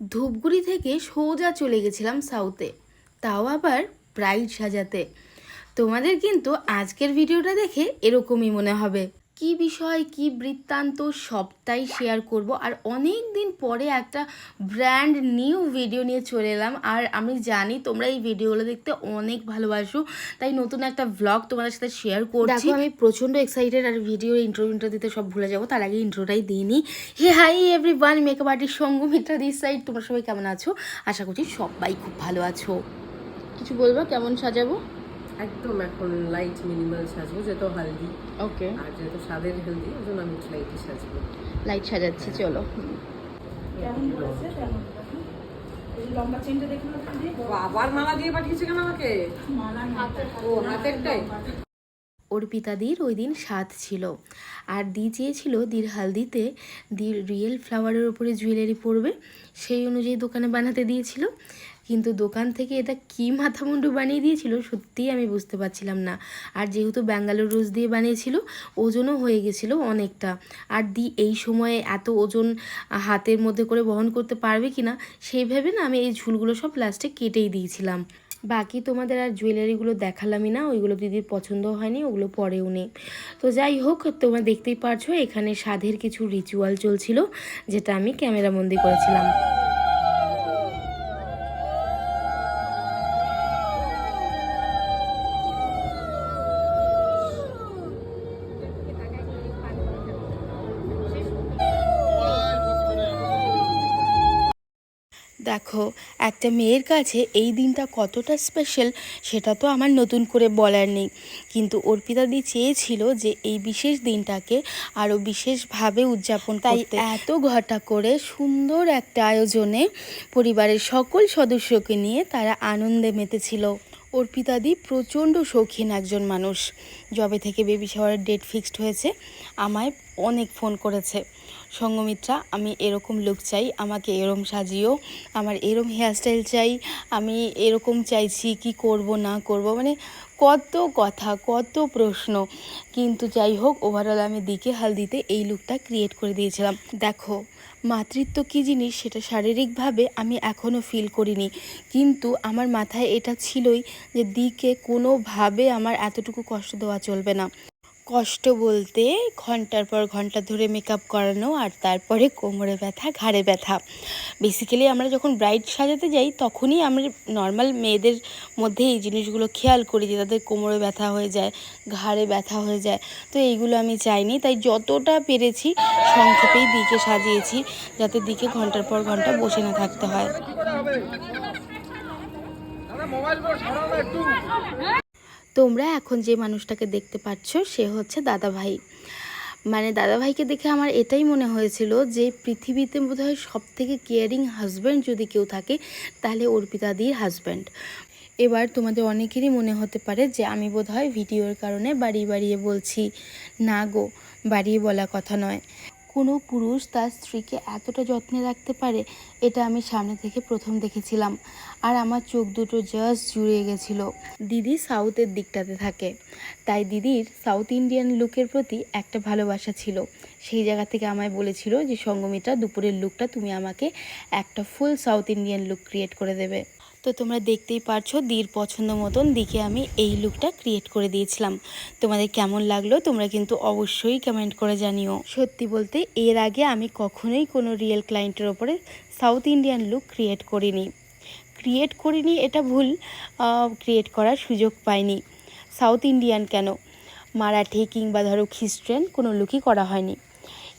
ধূপগুড়ি থেকে সোজা চলে গেছিলাম সাউথে তাও আবার প্রাইড সাজাতে। তোমাদের কিন্তু আজকের ভিডিওটা দেখে এরকমই মনে হবে। কি বিষয়, কি বৃত্তান্ত সবটাই শেয়ার করব। আর অনেক দিন পরে একটা ব্র্যান্ড নিউ ভিডিও নিয়ে চলে এলাম। আর আমি জানি তোমরা এই ভিডিওগুলো দেখতে অনেক ভালোবাসো, তাই নতুন একটা ভ্লগ তোমাদের সাথে শেয়ার করছি। আমি প্রচণ্ড এক্সাইটেড আর ভিডিওর ইন্ট্রো ইন্ট্রো দিতে সব ভুলে যাব, তার আগে ইন্ট্রোটাই দিইনি hey hi everyone makeup artist Sanghamitra this side তোমরা সবাই কেমন আছো? আশা করছি সবাই খুব ভালো আছো। কিছু বলব? কেমন সাজাবো? একদম এখন লাইট মিনিমাল সাজবো যেহেতু হালদি। ওকে আর যেহেতু স্বাদের হেলদি ওই জন্য আমি একটু লাইটই সাজবো। লাইট সাজাচ্ছি চলো। আবার মালা দিয়ে পাঠিয়েছে কেন আমাকে? ও হাতেরটাই। অর্পিতাদির ওই দিন স্বাদ ছিল। আর দি চেয়েছিল দির হালদিতে দির রিয়েল ফ্লাওয়ারের ওপরে জুয়েলারি পরবে। সেই অনুযায়ী দোকানে বানাতে দিয়েছিল। কিন্তু দোকান থেকে এটা কী মাথামুন্ডু বানিয়ে দিয়েছিল সত্যিই আমি বুঝতে পারছিলাম না। আর যেহেতু ব্যাঙ্গালোর রোজ দিয়ে বানিয়েছিল, ওজনও হয়ে গেছিল অনেকটা। আর দি, এই সময়ে এত ওজন হাতের মধ্যে করে বহন করতে পারবে কি না সেই ভেবে না আমি এই ঝুলগুলো সব লাস্টে কেটেই দিয়েছিলাম। বাকি তোমাদের আর জুয়েলারিগুলো দেখালামই না, ওইগুলো দিদির পছন্দ হয়নি, ওগুলো পরেও নেই। তো যাই হোক, তোমরা দেখতেই পারছ, এখানে সাধের কিছু রিচুয়াল চলছিল, যেটা আমি ক্যামেরা বন্দি করেছিলাম। দেখো একটা মেয়ের কাছে এই দিনটা কতটা স্পেশাল সেটা তো আমার নতুন করে বলার নেই। কিন্তু অর্পিতাদি চেয়েছিল যে এই বিশেষ দিনটাকে আরও বিশেষভাবে উদযাপন তাই এত ঘটা করে সুন্দর একটা আয়োজনে পরিবারের সকল সদস্যকে নিয়ে তারা আনন্দে মেতেছিল। অর্পিতাদি প্রচণ্ড শৌখিন একজন মানুষ। জবে থেকে বেবি শাওয়ারের ডেট ফিক্সড হয়েছে আমায় অনেক ফোন করেছে। সঙ্গমিত্রা, আমি এরকম লুক চাই, আমাকে এরম সাজিও, আমার এরম হেয়ারস্টাইল চাই, আমি এরকম চাইছি কি করব, না করব মানে কত কথা, কত প্রশ্ন। কিন্তু যাই হোক ওভারঅল আমি দিকে হালদিতে এই লুকটা ক্রিয়েট করে দিয়েছিলাম। দেখো, মাতৃত্ব কী জিনিস সেটা শারীরিকভাবে আমি এখনও ফিল করিনি। কিন্তু আমার মাথায় এটা ছিলই যে দিকে কোনোভাবে আমার এতটুকু কষ্ট দেওয়া চলবে না। কষ্ট বলতে ঘণ্টার পর ঘণ্টা ধরে মেকআপ করানো আর তারপরে কোমরে ব্যথা, ঘাড়ে ব্যথা। বেসিক্যালি আমরা যখন ব্রাইড সাজাতে যাই, তখনই আমরা নর্মাল মেয়েদের মধ্যে এই জিনিসগুলো খেয়াল করি যে তাদের কোমরে ব্যথা হয়ে যায়, ঘাড়ে ব্যথা হয়ে যায়। তো এইগুলো আমি চাইনি, তাই যতটা পেরেছি সংক্ষেপেই দিকে সাজিয়েছি, যাতে দিকে ঘণ্টার পর ঘণ্টা বসে না থাকতে হয়। তোমরা এখন যে মানুষটাকে দেখতে পাচ্ছ, সে হচ্ছে দাদাভাই। মানে দাদাভাইকে দেখে আমার এটাই মনে হয়েছিল যে, পৃথিবীতে বোধহয় সব থেকে কেয়ারিং হাজব্যান্ড যদি কেউ থাকে, তাহলে অর্পিতাদির হাজব্যান্ড এবার তোমাদের অনেকেরই মনে হতে পারে যে, আমি বোধহয় ভিডিওর কারণে বাড়িয়ে বাড়িয়ে বলছি, না গো, বাড়িয়ে বলা কথা নয়। কোনো পুরুষ তার স্ত্রীকে এতটা যত্নে রাখতে পারে, এটা আমি সামনে থেকে প্রথম দেখেছিলাম। আর আমার চোখ দুটো জাস্ট জুড়িয়ে গেছিল। দিদি সাউথের দিকটাতে থাকে। তাই দিদির সাউথ ইন্ডিয়ান লুকের প্রতি একটা ভালোবাসা ছিল। সেই জায়গা থেকে আমায় বলেছিল যে সঙ্গমিত্রা দুপুরের লুকটা তুমি আমাকে একটা full South Indian look create করে দেবে। তো তোমরা দেখতেই পারছ দির পছন্দ মতন দিকে আমি এই লুকটা ক্রিয়েট করে দিয়েছিলাম। তোমাদের কেমন লাগল তোমরা কিন্তু অবশ্যই কমেন্ট করে জানিও। সত্যি বলতে এর আগে আমি কখনোই কোনো রিয়েল ক্লায়েন্টের ওপরে সাউথ ইন্ডিয়ান লুক ক্রিয়েট করিনি। ক্রিয়েট করিনি এটা ভুল ক্রিয়েট করার সুযোগ পাইনি। সাউথ ইন্ডিয়ান কেন? মারাঠি কিংবা ধরো খ্রিস্টান কোনো লুকই করা হয়নি।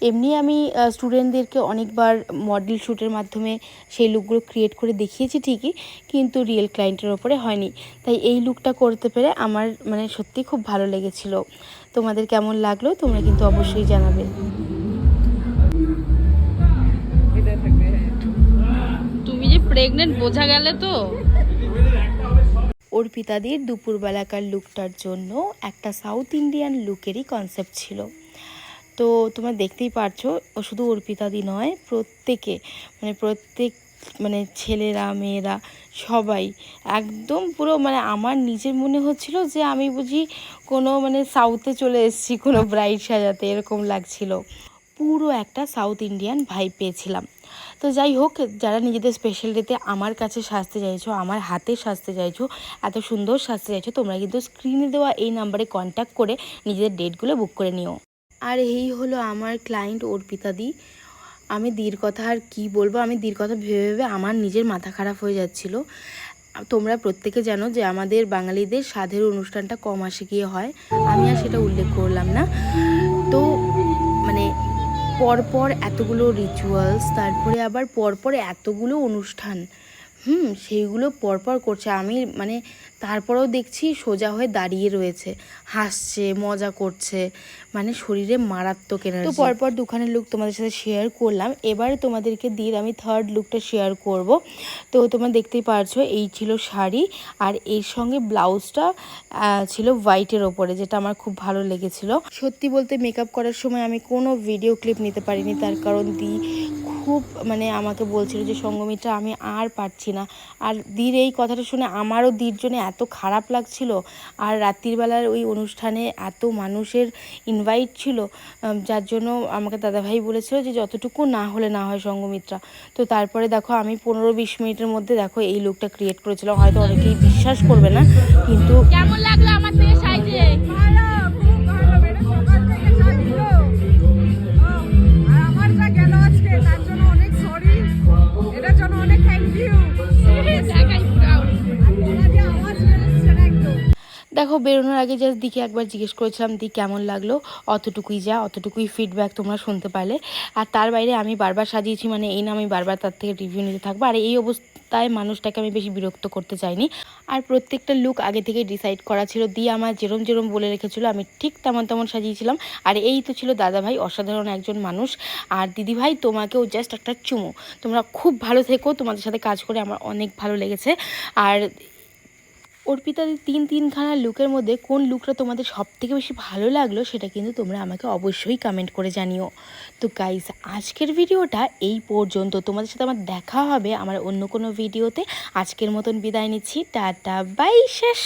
এমনি আমি স্টুডেন্টদেরকে অনেকবার মডেল শ্যুটের মাধ্যমে সেই লুকগুলো ক্রিয়েট করে দেখিয়েছি ঠিকই কিন্তু রিয়েল ক্লায়েন্টের ওপরে হয়নি। তাই এই লুকটা করতে পেরে আমার মানে সত্যি খুব ভালো লেগেছিল। তোমাদের কেমন লাগল তোমরা কিন্তু অবশ্যই জানাবে। তুমি যে প্রেগনেন্ট বোঝা গেলে তো। অর্পিতাদির দুপুরবেলাকার লুকটার জন্য একটা সাউথ ইন্ডিয়ান লুকেরই কনসেপ্ট ছিল। তো তোমরা দেখতেই পারছ, ও শুধু অর্পিতাদি নয়, প্রত্যেকে মানে প্রত্যেক মানে ছেলেরা, মেয়েরা, সবাই, একদম পুরো মানে আমার নিজের মনে হচ্ছিল যে আমি বুঝি কোনো মানে সাউথে চলে এসেছি, কোনো ব্রাইড সাজাতে, এরকম লাগছিল। পুরো একটা সাউথ ইন্ডিয়ান ভাই পেয়েছিলাম। তো যাই হোক, যারা নিজেদের স্পেশাল ডেতে আমার কাছে সাজতে চাইছো, আমার হাতে সাজতে চাইছো, এত সুন্দর সাজতে চাইছো, তোমরা কিন্তু স্ক্রিনে দেওয়া এই নাম্বারে কন্ট্যাক্ট করে নিজেদের ডেটগুলো বুক করে নিও। আর এই হলো আমার ক্লায়েন্ট অর্পিতা দি। আমি দির কথা আর কি বলব, আমি দীর কথা ভেবে ভেবে আমার নিজের মাথা খারাপ হয়ে যাচ্ছিল। তোমরা প্রত্যেকে জানো যে আমাদের বাঙালিদের সাধের অনুষ্ঠানটা কম মাসে গিয়ে হয়। আমি আর সেটা উল্লেখ করলাম না। তো মানে পরপর এতগুলো রিচুয়ালস তারপরে আবার পরপর এতগুলো অনুষ্ঠান হুম, সেইগুলো পরপর করছে। আমি মানে তারপরেও দেখছি সোজা হয়ে দাঁড়িয়ে রয়েছে, হাসছে, মজা করছে মানে শরীরে মারাত্মক এনার্জি তো পরপর দুখানের লুক তোমাদের সাথে শেয়ার করলাম। এবারে তোমাদেরকে দিয়ে আমি থার্ড লুকটা শেয়ার করব। তো তোমরা দেখতেই পারছ, এই ছিল শাড়ি আর এর সঙ্গে ব্লাউজটা ছিল হোয়াইটের ওপরে, যেটা আমার খুব ভালো লেগেছিল। সত্যি বলতে মেকআপ করার সময় আমি কোনো ভিডিও ক্লিপ নিতে পারিনি। তার কারণ দি খুব মানে আমাকে বলছিল যে সঙ্গমিত্রা আমি আর পারছি না। আর দির এই কথাটা শুনে আমারও দির জন্য এত খারাপ লাগছিল। আর রাত্রির বেলার ওই অনুষ্ঠানে এত মানুষের ইনভাইট ছিল যার জন্য আমাকে দাদাভাই বলেছিল যে যতটুকু না হলে না হয় সঙ্গমিত্রা। তো তারপরে দেখো আমি পনেরো বিশ মিনিটের মধ্যে দেখো এই লুকটা ক্রিয়েট করেছিলাম। হয়তো অনেকেই বিশ্বাস করবে না, কিন্তু কেমন লাগল আমার থেকে সাইজে? বেরোনোর আগে জাস্ট দিকে একবার জিজ্ঞেস করেছিলাম দি কেমন লাগল? অতটুকুই যা, অতটুকুই ফিডব্যাক তোমরা শুনতে পারলে। আর তার বাইরে আমি বারবার সাজিয়েছি মানে এই না আমি বারবার তার থেকে রিভিউ নিতে থাকব। আর এই অবস্থায় মানুষটাকে আমি বেশি বিরক্ত করতে চাইনি। আর প্রত্যেকটা লুক আগে থেকে ডিসাইড করা ছিল। দিয়ে আমার যেরম যেরম বলে রেখেছিল, আমি ঠিক তেমন তেমন সাজিয়েছিলাম। আর এই তো ছিল দাদাভাই, অসাধারণ একজন মানুষ। আর দিদিভাই, তোমাকেও জাস্ট একটা চুমো। তোমরা খুব ভালো থেকো। তোমাদের সাথে কাজ করে আমার অনেক ভালো লেগেছে। আর অর্পিতাদের তিন তিনখানা লুকের মধ্যে কোন লুকটা তোমাদের সব থেকে বেশি ভালো লাগল সেটা কিন্তু তোমরা আমাকে অবশ্যই কমেন্ট করে জানিও। তো গাইস আজকের ভিডিওটা এই পর্যন্ত। তোমাদের সাথে আমার দেখা হবে আমার অন্য কোনো ভিডিওতে। আজকের মতন বিদায় নিচ্ছি। টাটা বাই শেষ।